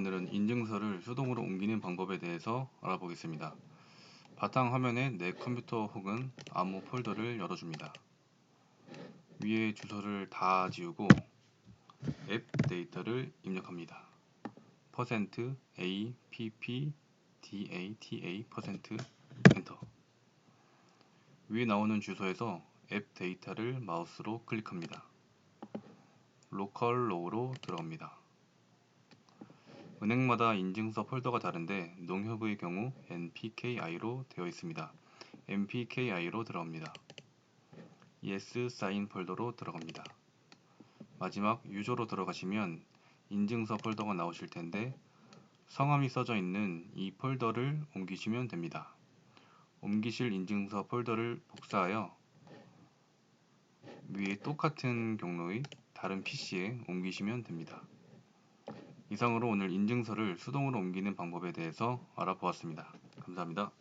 오늘은 인증서를 수동으로 옮기는 방법에 대해서 알아보겠습니다. 바탕 화면에 내 컴퓨터 혹은 아무 폴더를 열어줍니다. 위에 주소를 다 지우고 앱 데이터를 입력합니다. %a p p d a t a 엔터 위에 나오는 주소에서 앱 데이터를 마우스로 클릭합니다. 로컬 로우로 들어갑니다. 은행마다 인증서 폴더가 다른데 농협의 경우 NPKI로 되어 있습니다. NPKI로 들어갑니다. yes 사인 폴더로 들어갑니다. 마지막 유저로 들어가시면 인증서 폴더가 나오실 텐데 성함이 써져 있는 이 폴더를 옮기시면 됩니다. 옮기실 인증서 폴더를 복사하여 위에 똑같은 경로의 다른 PC에 옮기시면 됩니다. 이상으로 오늘 인증서를 수동으로 옮기는 방법에 대해서 알아보았습니다. 감사합니다.